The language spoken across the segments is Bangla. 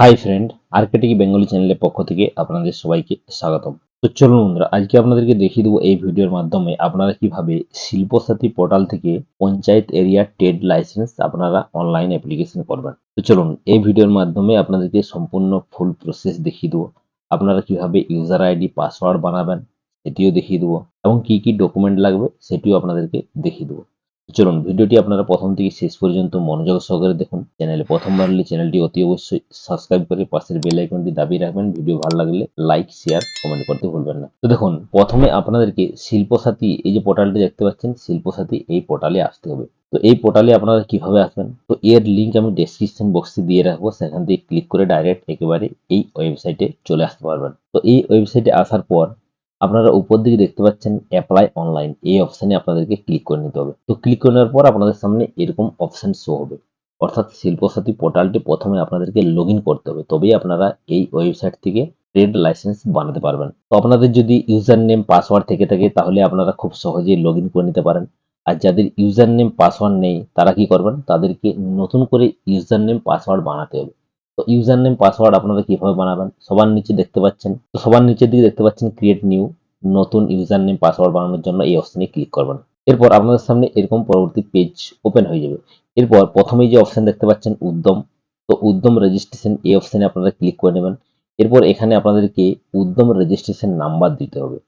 হাই ফ্রেন্ড আর্কেটিক বেঙ্গলি চ্যানেলের পক্ষ থেকে আপনাদের সবাইকে স্বাগতম। তো চলুন বন্ধুরা, আজকে আপনাদেরকে দেখিয়ে দেবো এই ভিডিওর মাধ্যমে আপনারা কীভাবে শিল্পসাথী পোর্টাল থেকে পঞ্চায়েত এরিয়া ট্রেড লাইসেন্স আপনারা অনলাইন অ্যাপ্লিকেশন করবেন। তো চলুন, এই ভিডিওর মাধ্যমে আপনাদেরকে সম্পূর্ণ ফুল প্রসেস দেখিয়ে দেবো। আপনারা কীভাবে ইউজার আইডি পাসওয়ার্ড বানাবেন, সেটিও দেখিয়ে দেবো এবং কি কি ডকুমেন্ট লাগবে, সেটিও আপনাদেরকে দেখিয়ে দেবো। চলুন, ভিডিওটি আপনারা প্রথম থেকে শেষ পর্যন্ত মনোযোগ সহকারে দেখুন। চ্যানেলে প্রথমবার হলে চ্যানেলটি অতি অবশ্যই সাবস্ক্রাইব করে পাশের বেল আইকনটি দাবিয়ে রাখবেন। ভিডিও ভালো লাগলে লাইক, শেয়ার, কমেন্ট করতে ভুলবেন না। তো দেখুন, প্রথমে আপনাদেরকে শিল্পসাথী, এই যে পোর্টালটি দেখতে পাচ্ছেন, শিল্পসাথী এই পোর্টালে আসতে হবে। তো এই পোর্টালে আপনারা কীভাবে আসবেন? তো এর লিঙ্ক আমি ডেসক্রিপশন বক্সে দিয়ে রাখব। সেখান থেকে ক্লিক করে ডাইরেক্ট একেবারে এই ওয়েবসাইটে চলে আসতে পারবেন। তো এই ওয়েবসাইটে আসার পর আপনারা উপর দিকে দেখতে পাচ্ছেন অ্যাপ্লাই অনলাইন এই অপশানে আপনাদেরকে ক্লিক করে নিতে হবে। তো ক্লিক করে নেওয়ার পর আপনাদের সামনে এরকম অপশান শো হবে। অর্থাৎ শিল্পসাথী পোর্টালটি প্রথমে আপনাদেরকে লগ করতে হবে। তবেই আপনারা এই ওয়েবসাইট থেকে ট্রেড লাইসেন্স বানাতে পারবেন। তো আপনাদের যদি ইউজার নেম পাসওয়ার্ড থেকে থাকে, তাহলে আপনারা খুব সহজেই লগ করে নিতে পারেন। আর যাদের ইউজার নেম পাসওয়ার্ড নেই, তারা কি করবেন? তাদেরকে নতুন করে ইউজার নেম পাসওয়ার্ড বানাতে হবে। তো ইউজার নেম পাসওয়ার্ড আপনারা কীভাবে বানাবেন? সবার নিচে দেখতে পাচ্ছেন। তো সবার নিচের দিকে দেখতে পাচ্ছেন ক্রিয়েট নিউ নতুন ইউজার নেম পাসওয়ার্ড বানানোর জন্য এই অপশনে ক্লিক করবেন। এরপর আপনাদের সামনে এরকম পরবর্তী পেজ ওপেন হয়ে যাবে। এরপর প্রথমেই যে অপশন দেখতে পাচ্ছেন উদ্যম। তো উদ্যম রেজিস্ট্রেশন এই অপশনে আপনারা ক্লিক করে নেবেন। এরপর এখানে আপনাদেরকে উদ্যম রেজিস্ট্রেশন নাম্বার দিতে হবে।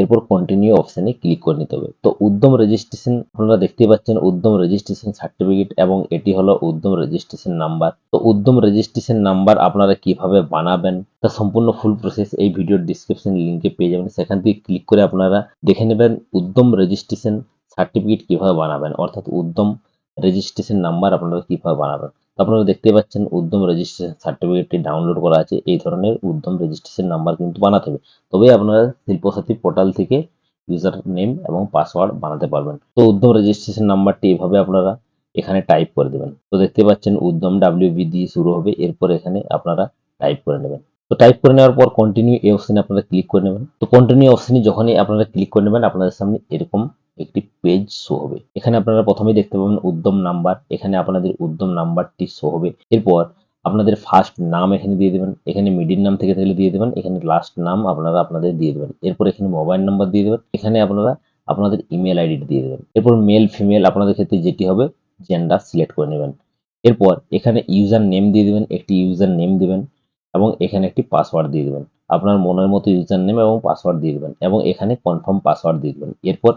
এরপর কন্টিনিউ অপশানে ক্লিক করে নিতে হবে। তো উদ্যম রেজিস্ট্রেশন আপনারা দেখতে পাচ্ছেন উদ্যম রেজিস্ট্রেশন সার্টিফিকেট এবং এটি হলো উদ্যম রেজিস্ট্রেশন নাম্বার তো উদ্যম রেজিস্ট্রেশন নাম্বার আপনারা কীভাবে বানাবেন, তা সম্পূর্ণ ফুল প্রসেস এই ভিডিওর ডিসক্রিপশন লিঙ্কে পেয়ে যাবেন। সেখান থেকে ক্লিক করে আপনারা দেখে নেবেন উদ্যম রেজিস্ট্রেশন সার্টিফিকেট কীভাবে বানাবেন, অর্থাৎ উদ্যম রেজিস্ট্রেশন নাম্বার আপনারা কীভাবে বানাবেন। আপনারা দেখতে পাচ্ছেন উদ্যম রেজিস্ট্রেশন সার্টিফিকেটটি ডাউনলোড করা আছে। এই ধরনের উদ্যম রেজিস্ট্রেশন নাম্বার কিন্তু বানাতে হবে। তবে আপনারা শিল্পসাথী পোর্টাল থেকে ইউজার নেম এবং পাসওয়ার্ড বানাতে পারবেন। তো উদ্যম রেজিস্ট্রেশন নাম্বারটি এভাবে আপনারা এখানে টাইপ করে দেবেন। তো দেখতে পাচ্ছেন উদ্যম ডাব্লিউ দিয়ে শুরু হবে। এরপর এখানে আপনারা টাইপ করে নেবেন। তো টাইপ করে নেওয়ার পর কন্টিনিউ এই অপশনে আপনারা ক্লিক করে নেবেন। তো কন্টিনিউ অপশনে যখনই আপনারা ক্লিক করে নেবেন, আপনাদের সামনে এরকম একটি পেজ শো হবে। এখানে আপনারা প্রথমেই দেখতে পাবেন উদ্যম নাম্বার। এখানে আপনাদের উদ্যম নাম্বারটি শো হবে। এরপর আপনাদের ফার্স্ট নাম এখানে দিয়ে দেবেন। এখানে মিডিল নাম থেকে থাকলে দিয়ে দেবেন। এখানে লাস্ট নাম আপনারা আপনাদের দিয়ে দেবেন। এরপর এখানে মোবাইল নাম্বার দিয়ে দেবেন। এখানে আপনারা আপনাদের ইমেল আইডি দিয়ে দেবেন। এরপর মেল ফিমেল আপনাদের ক্ষেত্রে যেটি হবে জেন্ডার সিলেক্ট করে নেবেন। এরপর এখানে ইউজার নেম দিয়ে দেবেন। একটি ইউজার নেম দিবেন এবং এখানে একটি পাসওয়ার্ড দিয়ে দেবেন। আপনার মনের মতো ইউজার নেম এবং পাসওয়ার্ড দিয়ে দেবেন এবং এখানে কনফার্ম পাসওয়ার্ড দিয়ে দেবেন। এরপর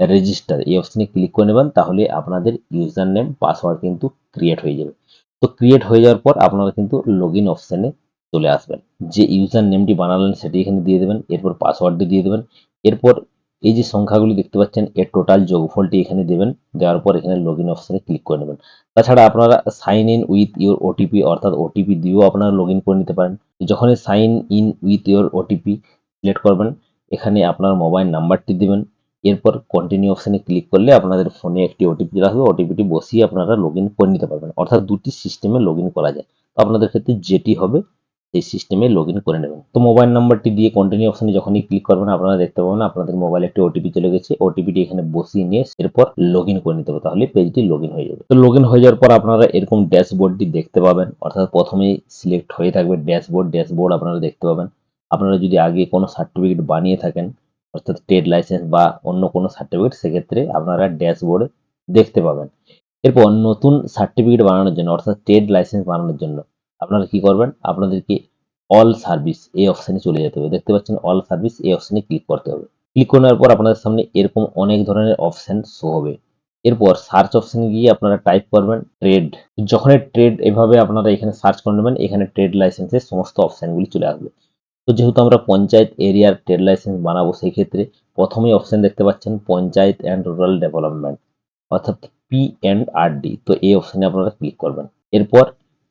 রেজিস্টার এই অপশনে ক্লিক করে নেবেন, তাহলে আপনাদের ইউজার নেম পাসওয়ার্ড কিন্তু ক্রিয়েট হয়ে যাবে। তো ক্রিয়েট হয়ে যাওয়ার পর আপনারা কিন্তু লগ ইন অপশানে চলে আসবেন। যে ইউজার নেমটি বানালেন সেটি এখানে দিয়ে দেবেন, এরপর পাসওয়ার্ডটি দিয়ে দেবেন, এরপর এই যে সংখ্যাগুলি দেখতে পাচ্ছেন, এর টোটাল যোগফলটি এখানে দেবেন, দেওয়ার পর এখানে লগ ইন অপশানে ক্লিক করে নেবেন। তাছাড়া আপনারা sign in with your OTP অর্থাৎ ওটিপি দিয়েও আপনারা লগ করে নিতে পারেন। যখনই sign in with your OTP select করবেন, এখানে আপনার মোবাইল নাম্বারটি দেবেন এরপর কন্টিনিউ অপশানে ক্লিক করলে আপনাদের ফোনে একটি ওটিপি আসবে। ওটিপিটি বসিয়ে আপনারা লগ করে নিতে পারবেন। অর্থাৎ দুটি সিস্টেমে লগ করা যায়। তো আপনাদের ক্ষেত্রে যেটি হবে, সেই সিস্টেমে লগ করে নেবেন। তো মোবাইল নাম্বারটি দিয়ে কন্টিনিউ অপশানে যখনই ক্লিক করবেন, আপনারা দেখতে পাবেন আপনাদের মোবাইলে একটি ওটিপি চলে গেছে। ওটিপিটি এখানে বসিয়ে নিয়ে এরপর লগ করে নিতে হবে। তাহলে পেজটি লগ হয়ে যাবে। তো লগ হয়ে যাওয়ার পর আপনারা এরকম ড্যাশবোর্ডটি দেখতে পাবেন। অর্থাৎ প্রথমেই সিলেক্ট হয়ে থাকবে ড্যাশবোর্ড ড্যাশবোর্ড আপনারা দেখতে পাবেন। আপনারা যদি আগে কোনো সার্টিফিকেট বানিয়ে থাকেন অর্থাৎ ট্রেড লাইসেন্স বা অন্য কোনো সার্টিফিকেট সেক্ষেত্রে আপনারা ড্যাশবোর্ডে দেখতে পাবেন। এরপর নতুন সার্টিফিকেট বানানোর জন্য, অর্থাৎ ট্রেড লাইসেন্স বানানোর জন্য আপনারা কি করবেন? আপনাদেরকে অল সার্ভিস এই অপশানে চলে যেতে হবে। দেখতে পাচ্ছেন অল সার্ভিস এই অপশানে ক্লিক করতে হবে। ক্লিক করার পর আপনাদের সামনে এরকম অনেক ধরনের অপশান শো হবে। এরপর সার্চ অপশানে গিয়ে আপনারা টাইপ করবেন ট্রেড যখনই ট্রেড এভাবে আপনারা এখানে সার্চ করে নেবেন, এখানে ট্রেড লাইসেন্সের সমস্ত অপশানগুলি চলে আসবে। তো যেহেতু আমরা পঞ্চায়েত এরিয়ার ট্রেড লাইসেন্স বানাবো সেই ক্ষেত্রে প্রথমেই অপশন দেখতে পাচ্ছেন পঞ্চায়েত অ্যান্ড রুরাল ডেভেলপমেন্ট অর্থাৎ পি অ্যান্ড আর ডি তো এই অপশানে আপনারা ক্লিক করবেন। এরপর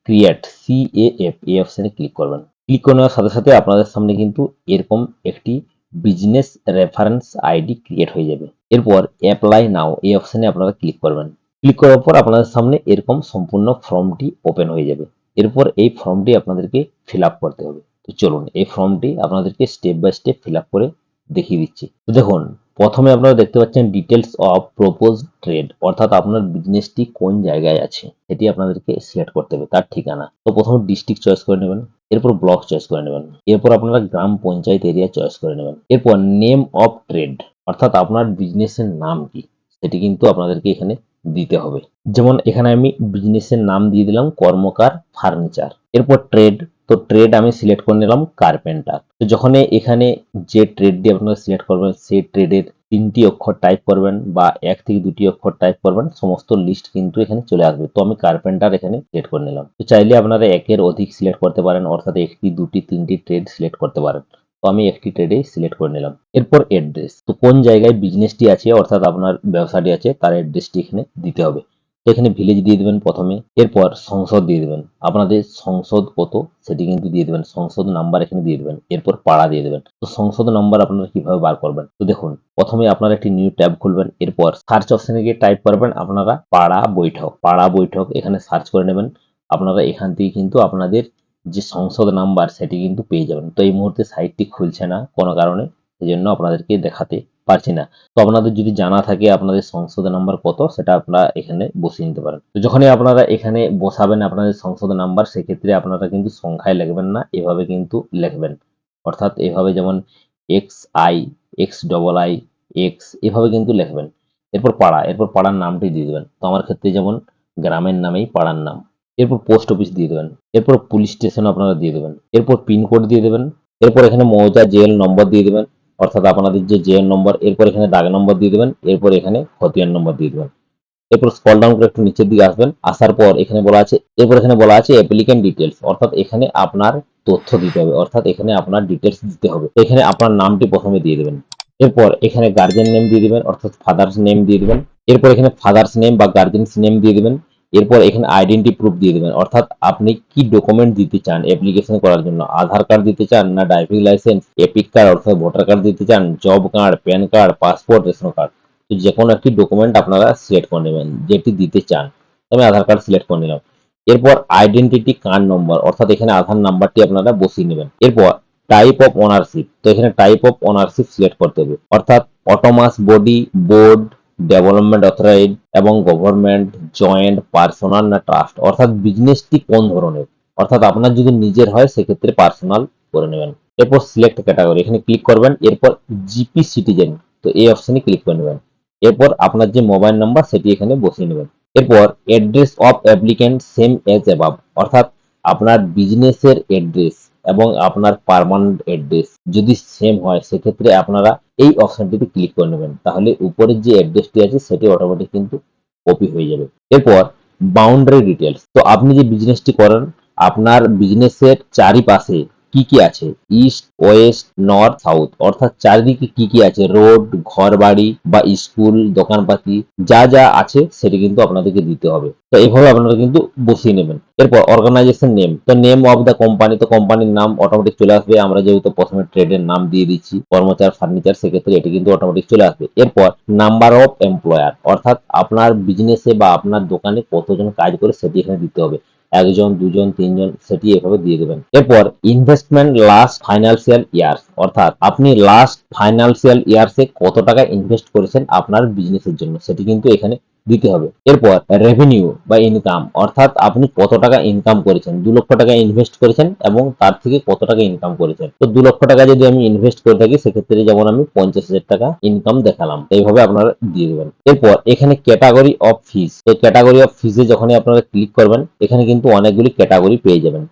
ক্রিয়েট সি এ এফ এই অপশানে ক্লিক করবেন। ক্লিক করে নেওয়ার সাথে সাথে আপনাদের সামনে কিন্তু এরকম একটি বিজনেস রেফারেন্স আইডি ক্রিয়েট হয়ে যাবে। এরপর অ্যাপ্লাই নাও এই অপশানে আপনারা ক্লিক করবেন। ক্লিক করার পর আপনাদের সামনে এরকম সম্পূর্ণ ফর্মটি ওপেন হয়ে যাবে। এরপর এই ফর্মটি আপনাদেরকে ফিল করতে হবে। তো চলুন এই ফর্মটি আপনাদেরকে স্টেপ বাই স্টেপ ফিল করে দেখিয়ে দিচ্ছি। তো দেখুন, প্রথমে আপনারা দেখতে পাচ্ছেন ডিটেলস অফ প্রপোজ ট্রেড অর্থাৎ আপনার বিজনেসটি কোন জায়গায় আছে, সেটি আপনাদেরকে সিলেক্ট করতে হবে, তার ঠিকানা। তো প্রথমে ডিস্ট্রিক্ট চয়েস করে নেবেন, এরপর ব্লক চয়েস করে নেবেন, এরপর আপনারা গ্রাম পঞ্চায়েত এরিয়া চয়েস করে নেবেন, এরপর নেম অফ ট্রেড অর্থাৎ আপনার বিজনেসের নাম কি সেটি কিন্তু আপনাদেরকে এখানে দিতে হবে। যেমন এখানে আমি বিজনেসের নাম দিয়ে দিলাম কর্মকার ফার্নিচার এরপর ট্রেড তো ট্রেড আমি সিলেক্ট করে নিলাম কার্পেন্টার তো যখন এখানে যে ট্রেড দিয়ে আপনারা সিলেক্ট করবেন, সেই ট্রেডের তিনটি অক্ষর টাইপ করবেন বা এক থেকে দুটি অক্ষর টাইপ করবেন, সমস্ত লিস্ট কিন্তু এখানে চলে আসবে। তো আমি কার্পেন্টার এখানে সিলেক্ট করে নিলাম। তো চাইলে আপনারা একের অধিক সিলেক্ট করতে পারেন, অর্থাৎ একটি, দুটি, তিনটি ট্রেড সিলেক্ট করতে পারেন। তো আমি একটি ট্রেডে সিলেক্ট করে নিলাম। এরপর অ্যাড্রেস তো কোন জায়গায় বিজনেসটি আছে, অর্থাৎ আপনার ব্যবসাটি আছে, তার অ্যাড্রেসটি এখানে দিতে হবে। তো এখানে ভিলেজ দিয়ে দেবেন প্রথমে, এরপর সংসদ দিয়ে দেবেন। আপনাদের সংসদ কত, সেটি কিন্তু দিয়ে দেবেন। সংসদ নাম্বার এখানে দিয়ে দেবেন। এরপর পাড়া দিয়ে দেবেন। তো সংসদ নাম্বার আপনারা কীভাবে বার করবেন? তো দেখুন, প্রথমে আপনারা একটি নিউ ট্যাব খুলবেন, এরপর সার্চ অপশনে গিয়ে টাইপ করবেন, আপনারা পাড়া বৈঠক। পাড়া বৈঠক এখানে সার্চ করে নেবেন। আপনারা এখান থেকে কিন্তু আপনাদের যে সংসদ নাম্বার সেটি কিন্তু পেয়ে যাবেন। তো এই মুহূর্তে সাইটটি খুলছে না কোনো কারণে সেই জন্য আপনাদেরকে দেখাতে পারছি না। তো আপনাদের যদি জানা থাকে আপনাদের সংসদ নাম্বার কত, সেটা আপনারা এখানে বসিয়ে নিতে পারেন। তো যখনই আপনারা এখানে বসাবেন আপনাদের সংসদ নাম্বার, সেক্ষেত্রে আপনারা কিন্তু সংখ্যায় লিখবেন না, এভাবে কিন্তু লিখবেন। অর্থাৎ এভাবে যেমন X I X double I X এভাবে কিন্তু লিখবেন। এরপর পাড়া, এরপর পাড়ার নামটি দিয়ে দেবেন। তো আমার ক্ষেত্রে যেমন গ্রামের নামেই পাড়ার নাম। এরপর পোস্ট অফিস দিয়ে দেবেন এরপর পুলিশ স্টেশন আপনারা দিয়ে দেবেন এরপর পিনকোড দিয়ে দেবেন এরপর এখানে মৌজা জেল নম্বর দিয়ে দেবেন অর্থাৎ আপনাদের যে জেল নম্বর এরপর এখানে দাগ নম্বর দিয়ে দেবেন এরপর এখানে খতিয়ান নম্বর দিয়ে দেবেন এরপর স্কল ডাউন করে একটু নিচের দিকে আসবেন আসার পর এখানে বলা আছে এরপর এখানে বলা আছে অ্যাপ্লিকেন্ট ডিটেলস অর্থাৎ এখানে আপনার তথ্য দিতে হবে অর্থাৎ এখানে আপনার ডিটেলস দিতে হবে এখানে আপনার নামটি প্রথমে দিয়ে দেবেন এরপর এখানে গার্জেন নেম দিয়ে দেবেন অর্থাৎ ফাদার্স নেম দিয়ে দিবেন এরপর এখানে ফাদার্স নেম বা গার্জেন্স নেম দিয়ে দিবেন এরপর এখানে আইডেন্টি প্রুফ দিয়ে দেবেন। অর্থাৎ আপনি কি ডকুমেন্ট দিতে চান অ্যাপ্লিকেশন করার জন্য? আধার কার্ড দিতে চান না ড্রাইভিং লাইসেন্স এপিক কার্ড অর্থাৎ ভোটার কার্ড দিতে চান job card PAN card passport ration card তো যে কোনো একটি ডকুমেন্ট আপনারা সিলেক্ট করে নেবেন, যেটি দিতে চান। আমি আধার কার্ড সিলেক্ট করে নিলাম। এরপর আইডেন্টিটি কার্ড নম্বর অর্থাৎ এখানে আধার নাম্বারটি আপনারা বসিয়ে নেবেন। এরপর টাইপ অফ ওনারশিপ তো এখানে টাইপ অফ ওনারশিপ সিলেক্ট করতে হবে। অর্থাৎ autonomous body board development authorise এবং গভর্নমেন্ট, জয়েন্ট, পার্সোনাল না ট্রাস্ট? অর্থাৎ বিজনেসটি কোন ধরনের? অর্থাৎ আপনার যদি নিজের হয়, সেক্ষেত্রে পার্সোনাল করে নেবেন। এরপর সিলেক্ট ক্যাটাগরি এখানে ক্লিক করবেন। এরপর জিপি সিটিজেন তো এই অপশনে ক্লিক করে নেবেন। এরপর আপনার যে মোবাইল নাম্বার সেটি এখানে বসিয়ে নেবেন। এরপর address of applicant same as above অর্থাৎ আপনার বিজনেসের অ্যাড্রেস এবং আপনার পারমানেন্ট অ্যাড্রেস যদি সেম হয়, সেক্ষেত্রে আপনারা এই অপশানটিতে ক্লিক করে নেবেন। তাহলে উপরের যে অ্যাড্রেসটি আছে, সেটি অটোমেটিক কিন্তু কপি হয়ে যাবে। এরপর বাউন্ডারি ডিটেলস তো আপনি যে বিজনেসটি করেন, আপনার বিজনেসের চারিপাশে কি কি আছে? ইস্ট ওয়েস্ট নর্থ সাউথ অর্থাৎ চারিদিকে কি কি আছে? রোড ঘর বাড়ি বা স্কুল দোকানপাতি, যা যা আছে সেটি কিন্তু আপনাদেরকে দিতে হবে। তো এইভাবে আপনারা কিন্তু বসিয়ে নেবেন। এরপর অর্গানাইজেশন নেম তো নেম অফ দ্য কোম্পানি তো কোম্পানির নাম অটোমেটিক চলে আসবে। আমরা যেহেতু প্রথমে ট্রেডের নাম দিয়ে দিচ্ছি, কর্মচার ফার্নিচার সেক্ষেত্রে এটি কিন্তু অটোমেটিক চলে আসবে। এরপর নাম্বার অফ এমপ্লয়ার অর্থাৎ আপনার বিজনেসে বা আপনার দোকানে কতজন কাজ করে সেটি এখানে দিতে হবে। একজন, দুজন, তিনজন, সেটি এভাবে দিয়ে দেবেন। এরপর ইনভেস্টমেন্ট লাস্ট ফাইন্যান্সিয়াল ইয়ার্স অর্থাৎ আপনি লাস্ট ফাইন্যান্সিয়াল ইয়ার্সে কত টাকা ইনভেস্ট করেছেন আপনার বিজনেসের জন্য। সেটি কিন্তু এখানে দিতে হবে। এরপর রেভিনিউ বা ইনকাম অর্থাৎ আপনি কত টাকা ইনকাম করেছেন, দু লক্ষ টাকা ইনভেস্ট করেছেন এবং তার থেকে কত টাকা ইনকাম করেছেন। তো দু লক্ষ টাকা যদি আমি ইনভেস্ট করে থাকি, সেক্ষেত্রে যেমন আমি পঞ্চাশ হাজার টাকা ইনকাম দেখালাম, এইভাবে আপনারা দিয়ে দেবেন। এরপর এখানে ক্যাটাগরি অফ ফিস তো ক্যাটাগরি অফ ফিসে যখনই আপনারা ক্লিক করবেন, এখানে কিন্তু অনেকগুলি ক্যাটাগরি পেয়ে যাবেন।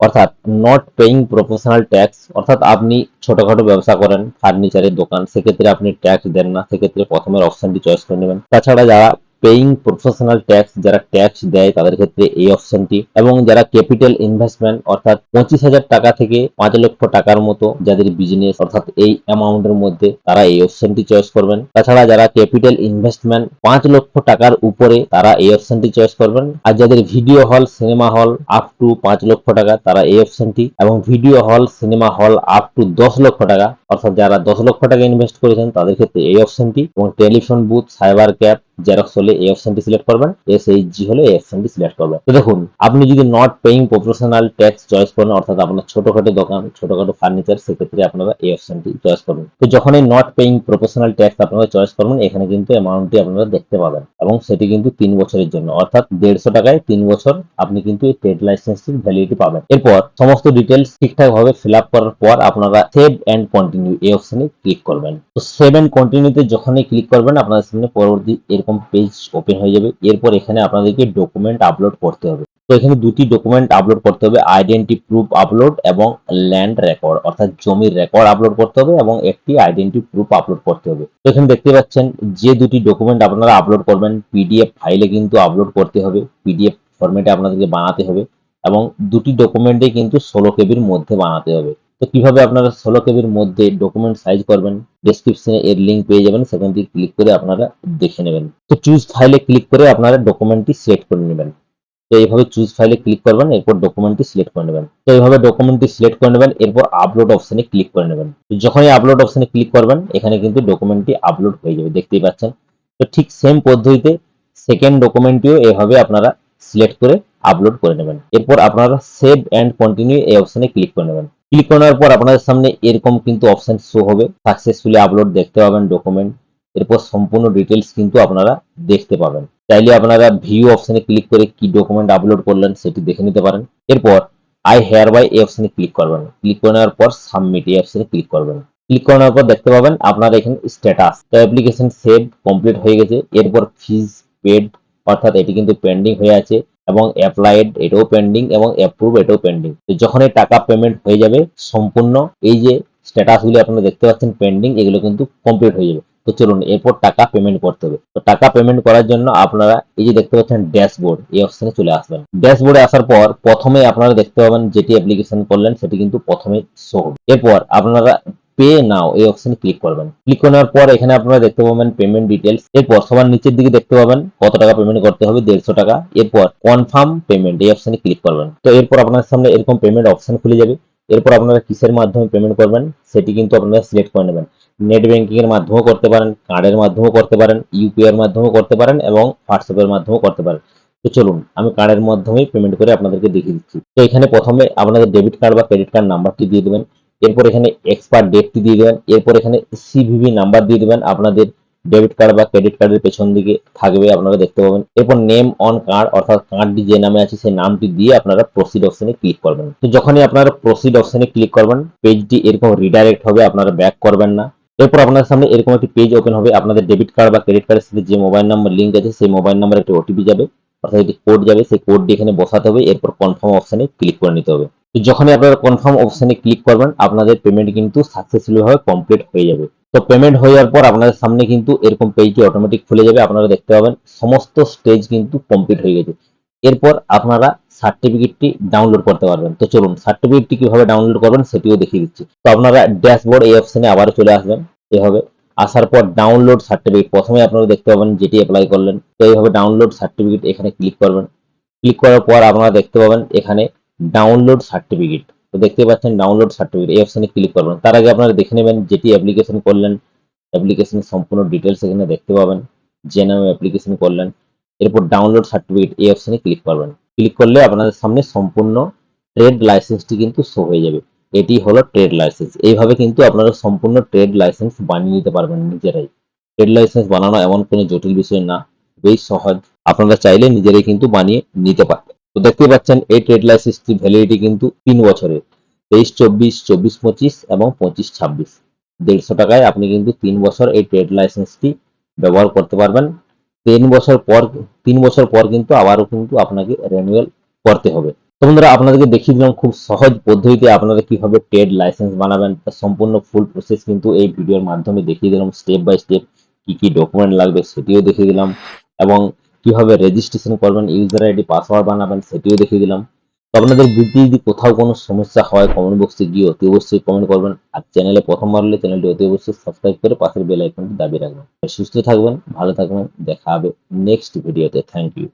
অর্থাৎ নট পেইং প্রফেশনাল ট্যাক্স অর্থাৎ আপনি ছোটখাটো ব্যবসা করেন ফার্নিচারের দোকান, সেক্ষেত্রে আপনি ট্যাক্স দেন না, সেক্ষেত্রে প্রথমের অপশনটি চয়েস করে নেবেন। তাছাড়া যারা পেইং প্রফেশনাল ট্যাক্স যারা ট্যাক্স দেয় তাদের ক্ষেত্রে এই অপশনটি এবং যারা ক্যাপিটাল ইনভেস্টমেন্ট অর্থাৎ পঁচিশ হাজার টাকা থেকে পাঁচ লক্ষ টাকার মতো যাদের বিজনেস অর্থাৎ এই অ্যামাউন্টের মধ্যে তারা এই অপশনটি চয়েস করবেন। তাছাড়া যারা ক্যাপিটাল ইনভেস্টমেন্ট পাঁচ লক্ষ টাকার উপরে তারা এই অপশনটি চয়েস করবেন। আর যাদের ভিডিও হল সিনেমা হল আপ টু পাঁচ লক্ষ টাকা, তারা এই অপশনটি এবং ভিডিও হল সিনেমা হল আপ টু দশ লক্ষ টাকা, অর্থাৎ যারা দশ লক্ষ টাকা ইনভেস্ট করেছেন, তাদের ক্ষেত্রে এই অপশনটি এবং telephone booth cyber cafe xerox হলে এই অপশনটি সিলেক্ট করবেন এস এসএইচজি হলে এই অপশনটি সিলেক্ট করবেন। তো দেখুন, আপনি যদি not paying professional tax choice করেন, অর্থাৎ আপনার ছোটখাটো দোকান, ছোটখাটো ফার্নিচার সেক্ষেত্রে আপনারা এই অপশনটি চয়েস করবেন। তো যখন এই নট পেইং প্রফেশনাল ট্যাক্স আপনারা চয়েস করবেন, এখানে কিন্তু অ্যামাউন্টটি আপনারা দেখতে পাবেন এবং সেটি কিন্তু তিন বছরের জন্য, অর্থাৎ দেড়শো টাকায় তিন বছর আপনি কিন্তু এই ট্রেড লাইসেন্সটির ভ্যালিডিটি পাবেন। এরপর সমস্ত ডিটেলস ঠিকঠাক ভাবে ফিল আপ করার পর আপনারা সেভ অ্যান্ড কন্টিনিউ এই অপশনে ক্লিক করবেন। তো সেভ অ্যান্ড কন্টিনিউতে যখনই ক্লিক করবেন, আপনাদের সামনে পরবর্তী এরকম পেজ ওপেন হয়ে যাবে। এরপর এখানে আপনাদেরকে ডকুমেন্ট আপলোড করতে হবে। তো এখানে দুটি ডকুমেন্ট আপলোড করতে হবে আইডেন্টি প্রুফ আপলোড এবং ল্যান্ড রেকর্ড অর্থাৎ জমির রেকর্ড আপলোড করতে হবে এবং একটি আইডেন্টি প্রুফ আপলোড করতে হবে। তো এখানে দেখতে পাচ্ছেন, যে দুটি ডকুমেন্ট আপনারা আপলোড করবেন পিডিএফ ফাইলে কিন্তু আপলোড করতে হবে পিডিএফ ফরম্যাটে আপনাদেরকে বানাতে হবে এবং দুটি ডকুমেন্টে কিন্তু ষোলো কেবির মধ্যে বানাতে হবে। তো কীভাবে আপনারা ষোলো কেবির মধ্যে ডকুমেন্ট সাইজ করবেন ডেসক্রিপশনে এর লিঙ্ক পেয়ে যাবেন, সেখান থেকে ক্লিক করে আপনারা দেখে নেবেন। তো চুজ ফাইলে ক্লিক করে আপনারা ডকুমেন্টটি সিলেক্ট করে নেবেন। তো এইভাবে চুজ ফাইলে ক্লিক করবেন, এরপর ডকুমেন্টটি সিলেক্ট করে নেবেন। তো এইভাবে ডকুমেন্টটি সিলেক্ট করে নেবেন, এরপর আপলোড অপশনে ক্লিক করে নেবেন। যখনই আপলোড অপশনে ক্লিক করবেন, এখানে কিন্তু ডকুমেন্টটি আপলোড হয়ে যাবে, দেখতেই পাচ্ছেন। তো ঠিক সেম পদ্ধতিতে সেকেন্ড ডকুমেন্টটিও এভাবে আপনারা সিলেক্ট করে আপলোড করে নেবেন। এরপর আপনারা সেভ অ্যান্ড কন্টিনিউ এই অপশনে ক্লিক করে নেবেন। ক্লিক করার পর আপনাদের সামনে এরকম কিন্তু অপশন শো হবে। সাকসেসফুলি আপলোড দেখতে পাবেন ডকুমেন্ট এরপর সম্পূর্ণ ডিটেলস কিন্তু আপনারা দেখতে পাবেন। চাইলে আপনারা ভিউ অপশনে ক্লিক করে কি ডকুমেন্ট আপলোড করলেন সেটি দেখে নিতে পারেন। এরপর আই হেয়ার বাই এই অপশনে ক্লিক করবেন। ক্লিক করার পর সাবমিট এই অপশনে ক্লিক করবেন। ক্লিক করার পর দেখতে পাবেন আপনার এখানে স্ট্যাটাস অ্যাপ্লিকেশন সেভ কমপ্লিট হয়ে গেছে। এরপর ফিজ পেড অর্থাৎ এটি কিন্তু পেন্ডিং হয়ে আছে এবং অ্যাপ্লাইড এটাও পেন্ডিং এবং অ্যাপ্রুভ এটাও পেন্ডিং তো যখন এই টাকা পেমেন্ট হয়ে যাবে সম্পূর্ণ, এই যে স্ট্যাটাসগুলি আপনারা দেখতে পাচ্ছেন পেন্ডিং এগুলো কিন্তু কমপ্লিট হয়ে যাবে। তো চলুন, এরপর টাকা পেমেন্ট করতে হবে। তো টাকা পেমেন্ট করার জন্য আপনারা এই যে দেখতে পাচ্ছেন ড্যাশবোর্ড এই অপশনে চলে আসবেন। ড্যাশবোর্ডে আসার পর প্রথমে আপনারা দেখতে পাবেন যেটি অ্যাপ্লিকেশন করলেন, সেটি কিন্তু প্রথমে শো হবে। এরপর আপনারা পে নাও, এই অপশনে ক্লিক করবেন। ক্লিক করার পর এখানে আপনারা দেখতে পাবেন পেমেন্ট ডিটেলস এরপর সবার নিচের দিকে দেখতে পাবেন কত টাকা পেমেন্ট করতে হবে, দেড়শো টাকা। এরপর কনফার্ম পেমেন্ট এই অপশনে ক্লিক করবেন। তো এরপর আপনার সামনে এরকম পেমেন্ট অপশন খুলে যাবে। এরপর আপনারা কিসের মাধ্যমে পেমেন্ট করবেন, সেটি কিন্তু আপনারা সিলেক্ট করে নেবেন। নেট ব্যাংকিং এর মাধ্যমেও করতে পারেন কার্ডের মাধ্যমেও করতে পারেন ইউপিআই এর মাধ্যমেও করতে পারেন এবং হোয়াটসঅ্যাপের মাধ্যমেও করতে পারেন। তো চলুন, আমি কার্ডের মাধ্যমেই পেমেন্ট করে আপনাদেরকে দেখিয়ে দিচ্ছি। তো এখানে প্রথমে আপনাদের ডেবিট কার্ড বা ক্রেডিট কার্ড নাম্বারটি দিয়ে দেবেন। এরপর এখানে এক্সপায়ার ডেটটি দিয়ে দেবেন, এরপর এখানে সিভিভি নাম্বার দিয়ে দেবেন, আপনাদের ডেবিট কার্ড বা ক্রেডিট কার্ডের পেছন দিকে থাকবে, আপনারা দেখতে পাবেন। এরপর নেম অন কার্ড অর্থাৎ কার্ডটি যে নামে আছে সেই নামটি দিয়ে আপনারা প্রসিড অপশনে ক্লিক করবেন। তো যখনই আপনারা প্রসিড অপশনে ক্লিক করবেন পেজটি এরকম রিডাইরেক্ট হবে, আপনারা ব্যাক করবেন না। এরপর আপনার সামনে এরকম একটি পেজ ওপেন হবে, আপনাদের ডেবিট কার্ড বা ক্রেডিট কার্ডের সাথে যে মোবাইল নাম্বার লিঙ্ক আছে, সেই মোবাইল নাম্বার একটি ওটিপি যাবে, অর্থাৎ একটি কোড যাবে, সেই কোডটি এখানে বসাতে হবে, এরপর কনফার্ম অপশনে ক্লিক করে নিতে হবে। তো যখনই আপনারা কনফার্ম অপশনে ক্লিক করবেন, আপনাদের পেমেন্ট কিন্তু সাকসেসফুলি ভাবে কমপ্লিট হয়ে যাবে। তো পেমেন্ট হয়ে যাওয়ার পর আপনাদের সামনে কিন্তু এরকম পেজটি অটোমেটিক খুলে যাবে, আপনারা দেখতে পাবেন সমস্ত স্টেজ কিন্তু কমপ্লিট হয়ে গেছে। এরপর আপনারা সার্টিফিকেটটি ডাউনলোড করতে পারবেন। তো চলুন সার্টিফিকেটটি কীভাবে ডাউনলোড করবেন সেটিও দেখিয়ে দিচ্ছি। তো আপনারা ড্যাশবোর্ড এই অপশনে আবারও চলে আসবেন, এভাবে। আসার পর ডাউনলোড সার্টিফিকেট প্রথমে আপনারা দেখতে পাবেন যেটি অ্যাপ্লাই করলেন। তো এইভাবে ডাউনলোড সার্টিফিকেট এখানে ক্লিক করবেন। ক্লিক করার পর আপনারা দেখতে পাবেন এখানে ডাউনলোড সার্টিফিকেট তো দেখতে পাচ্ছেন ডাউনলোড সার্টিফিকেট এই অপশনে ক্লিক করবেন। তার আগে আপনারা দেখে নেবেন, যেটি অ্যাপ্লিকেশন করলেন অ্যাপ্লিকেশনের সম্পূর্ণ ডিটেলস এখানে দেখতে পাবেন যে নামে অ্যাপ্লিকেশন করলেন। এরপর ডাউনলোড সার্টিফিকেট এই অপশনে ক্লিক করবেন। ক্লিক করলে আপনাদের সামনে সম্পূর্ণ ট্রেড লাইসেন্সটি কিন্তু শো হয়ে যাবে। এটি হলো ট্রেড লাইসেন্স এইভাবে কিন্তু আপনারা সম্পূর্ণ ট্রেড লাইসেন্স বানিয়ে নিতে পারবেন নিজেরাই। ট্রেড লাইসেন্স বানানো এমন কোনো জটিল বিষয় না, বেশ সহজ। আপনারা চাইলে নিজেরাই কিন্তু বানিয়ে নিতে পারবেন। তো দেখতে পাচ্ছেন, এই ট্রেড লাইসেন্সটি ভ্যালিডিটি কিন্তু তিন বছরের তেইশ, চব্বিশ চব্বিশ, পঁচিশ এবং পঁচিশ, ছাব্বিশ। দেড়শো টাকায় আপনি কিন্তু তিন বছর এই ট্রেড লাইসেন্সটি ব্যবহার করতে পারবেন। তিন বছর পর, তিন বছর পর কিন্তু আবারও কিন্তু আপনাকে রেনুয়াল করতে হবে। তো বন্ধুরা, আপনাদেরকে দেখিয়ে দিলাম খুব সহজ পদ্ধতিতে আপনারা কীভাবে ট্রেড লাইসেন্স বানাবেন। তার সম্পূর্ণ ফুল প্রসেস কিন্তু এই ভিডিওর মাধ্যমে দেখিয়ে দিলাম। স্টেপ বাই স্টেপ কি কি ডকুমেন্ট লাগবে সেটিও দেখিয়ে দিলাম। এবং কীভাবে রেজিস্ট্রেশন করবেন ইউজার আইডি পাসওয়ার্ড বানাবেন সেটিও দেখিয়ে দিলাম। তো আপনাদের বুদ্ধি যদি কোথাও কোনো সমস্যা হয় কমেন্ট বক্সে গিয়ে অতি অবশ্যই কমেন্ট করবেন। আর চ্যানেলে প্রথমবার হলে চ্যানেলটি অতি অবশ্যই সাবস্ক্রাইব করে পাশের বেল আইকনটি দাবি রাখবেন। সুস্থ থাকবেন, ভালো থাকবেন, দেখা হবে নেক্সট ভিডিওতে থ্যাংক ইউ